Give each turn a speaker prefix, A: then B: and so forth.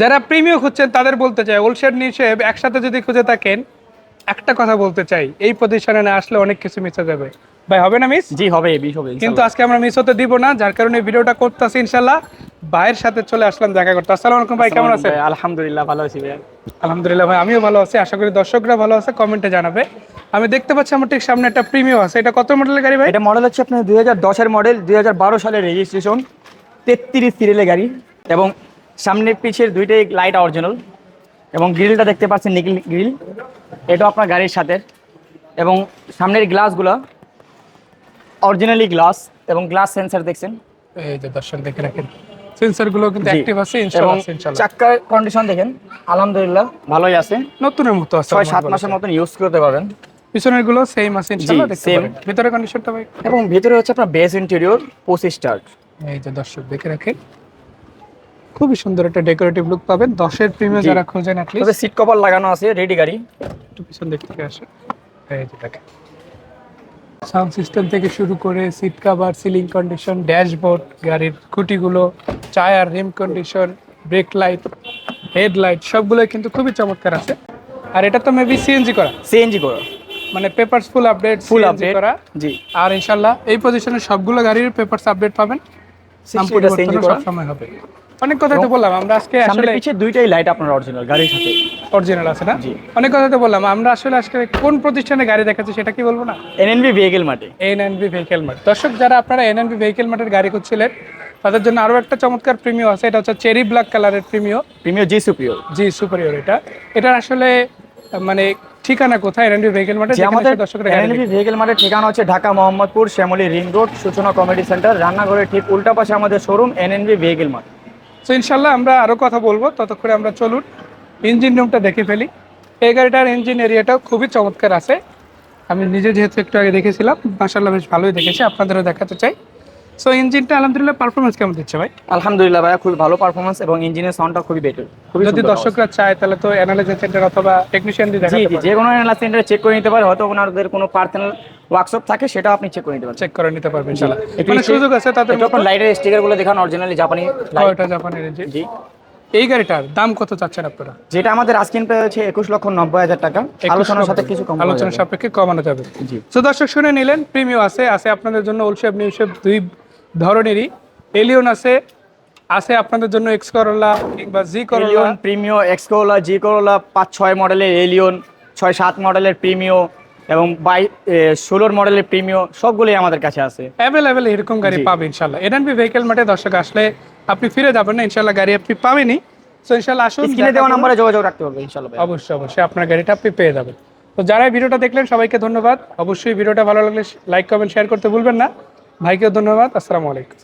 A: যারা প্রিমিয়াম খুঁজছেন তাদের বলতে চাই ওলশেড নিষেব একসাথে যদি খুঁজে থাকেন একটা কথা বলতে চাই এই প্রতিষ্ঠানে না আসলে অনেক কিছু মিস হয়ে যাবে। ভাই হবে না মিস
B: জি হবে বিশ হবে
A: কিন্তু আজকে আমরা মিস হতে দিব না যার কারণে ভিডিওটা করতেছি ইনশাল্লাহ। ভাইয়ের সাথে চলে আসলাম দেখা করতে। আসসালামু আলাইকুম ভাই কেমন আছেন?
B: আলহামদুলিল্লাহ ভালো আছি ভাই
A: আলহামদুলিল্লাহ ভাই আমিও ভালো আছি আশা করি দর্শকরা ভালো আছে কমেন্টে জানাবে। আমি দেখতে পাচ্ছি আমার ঠিক সামনে একটা প্রিমিয়াম আছে এটা কত মডেলের গাড়ি ভাই?
B: এটা মডেল হচ্ছে আপনার দুই হাজার দশের মডেল দুই হাজার বারো সালের রেজিস্ট্রেশন তেত্রিশ সিরিয়ালের গাড়ি এবং সামনের পিছের দুইটাই লাইট অরিজিনাল এবং গ্রিলটা দেখতে পাচ্ছেন নিকিল গ্রিল এটা আপনার গাড়ির সাথে। এবং সামনের গ্লাসগুলো অরিজিনালি গ্লাস এবং গ্লাস সেন্সার দেখছেন।
A: এই যে দর্শক দেখে রাখেন সেন্সরগুলো কিন্তু। অ্যাক্টিভ আছে ইনশাআল্লাহ ইনশাআল্লাহ।
B: চাক্কার কন্ডিশন দেখেন আলহামদুলিল্লাহ ভালোই আছে।
A: নতুনের মতো আছে
B: ছয়
A: আমার
B: সাত
A: বলা
B: মাসের মতন ইউজ করতে পারবেন।
A: পিছনেরগুলো সেম আছে ইনশাআল্লাহ দেখতে পারেন। ভিতরে কন্ডিশনটা ভাই।
B: এবং ভিতরে হচ্ছে আপনার বেস ইন্টেরিয়র পঁচিশ স্টার্ট
A: এই যে দর্শক দেখে রাখেন। খুবই সুন্দর একটা ডেকোরেটিভ লুক পাবেন। দশের প্রিমিয়াম। যারা খোঁজেন
B: তবে সিট কভার লাগানো আছে রেডি গাড়ি।
A: একটু পিছন দিক থেকে আসে এই যে দেখেন। সাউন্ড সিস্টেম থেকে শুরু করে seat cover ceiling condition dashboard গাড়ির খুঁটিগুলো tyre rim condition brake light head headlight সবগুলো কিন্তু খুবই চমৎকার আছে। আর এটা তো মেবি সিএনজি করা।
B: সিএনজি করো।
A: মানে papers full update
B: full update
A: করা।
B: জি।
A: আর ইনশাল্লাহ এই পজিশনে সবগুলো গাড়ির পেপারস আপডেট পাবেন। নাম
B: 60 টা CNG
A: পরিবর্তনও
B: করা।
A: সবসময় হবে। অনেক কথাই তো বললাম আমরা আজকে আসলে
B: পিছে দুইটাই লাইট আপনার অরিজিনাল গাড়ির সাথে।
A: অরিজিনাল আছে না?
B: জি।
A: অনেক কথা তো বললাম আমরা আসলে আজকে কোন প্রতিষ্ঠানে গাড়ি দেখাচ্ছি সেটা কি বলব না?
B: এনএনবি ভেহিকেল মাঠে।
A: N N B vehicle mart দর্শক যারা আপনারা এন এন বি ভেহিকেল মার্টের গাড়ি খুঁজছিলেন তাদের জন্য আরও একটা চমৎকার প্রিমিও আছে এটা হচ্ছে চেরি ব্ল্যাক কালারের Premio
B: premier G superior
A: G superior এটা। এটার আসলে মানে ঠিকানা কোথায় এন এন বি ভেহিকেল মার্টে
B: আমাদের এনএনবি ভেহিকেল মাঠের ঠিকানা হচ্ছে Dhaka Mohammadpur Shyamoli ring road Suchona community center রান্নাঘরের ঠিক উল্টা পাশে আমাদের শোরুম এনএনবি ভেহিকেল মাঠ।
A: তো ইনশাল্লাহ আমরা আরও কথা বলব, ততক্ষণে আমরা চলুন ইঞ্জিন রুমটা দেখে ফেলি। এই গাড়িটার ইঞ্জিন এরিয়াটাও খুবই চমৎকার আছে। আমি নিজে যেহেতু একটু আগে দেখেছিলাম মাসাল্লাহ বেশ ভালোই দেখেছি, আপনাদেরও দেখাতে চাই। সো ইঞ্জিনটা আলহামদুলিল্লাহ পারফরমেন্স কেমন দিচ্ছে ভাই?
B: আলহামদুলিল্লাহ ভাইয়া খুবই ভালো পারফরমেন্স এবং ইঞ্জিনের সাউন্ডটা খুবই বেটার
A: যদি দর্শকরা চায় তাহলে তো অ্যানালাইজার সেন্টার অথবা টেকনিশিয়ান দিয়ে দেখাতে
B: জি যে কোনো এনএলআর সেন্টারে চেক করে নিতে পারে হয়তো ওনাদের কোনো পার্সোনাল ওয়ার্কশপ থাকে সেটাও আপনি চেক করে নিতে পারেন
A: চেক করে নিতে পারবেন ইনশাআল্লাহ। মানে সুযোগ আছে
B: আপনার লাইটের দেখান অরিজিনালি জাপানি লাইট
A: ওটা জাপানের
B: জি।
A: এই গাড়িটার দাম কত চাচ্ছেন আপনারা?
B: যেটা আমাদের আস্কিন প্রাইস হচ্ছে একুশ লক্ষ নব্বই হাজার টাকা। আলোচনার সাথে কিছু কম
A: আলোচনার সাপেক্ষে কমানো যাবে।
B: জি।
A: তো দর্শক শুনে নিলেন প্রিমিও আছে আছে আপনাদের জন্য ওলশেপ নিউশেপ দুই ধরনেরই। এলিয়ন আছে আছে আপনাদের জন্য এক্স করোলা কিংবা জি করোলা
B: প্রিমিও এক্স করোলা জি করোলা পাঁচ ছয় মডেলের এলিয়ন ছয় সাত মডেলের প্রিমিও এবং বাই ষোলোর মডেলের প্রিমিও সবগুলোই আমাদের কাছে আছে।
A: অ্যাভেলেবেল এরকম গাড়ি। পাবে ইনশাল্লাহ। এনএনবি ভেহিকেল মাঠে দর্শক আসলে আপনি ফিরে যাবেন না ইনশাল্লাহ গাড়ি আপনি পাবেনই। তো ইনশাল্লাহ আসুন দেখা
B: দেওয়া। নাম্বারে যোগাযোগ রাখতে পারবে ইনশাল্লাহ
A: অবশ্যই অবশ্যই আপনার গাড়িটা আপনি পেয়ে যাবেন। তো যারা ভিডিওটা দেখলেন সবাইকে ধন্যবাদ। অবশ্যই ভিডিওটা ভালো লাগলে লাইক কমেন্ট শেয়ার করতে ভুলবেন না। ভাইকেও ধন্যবাদ আসসালামু আলাইকুম।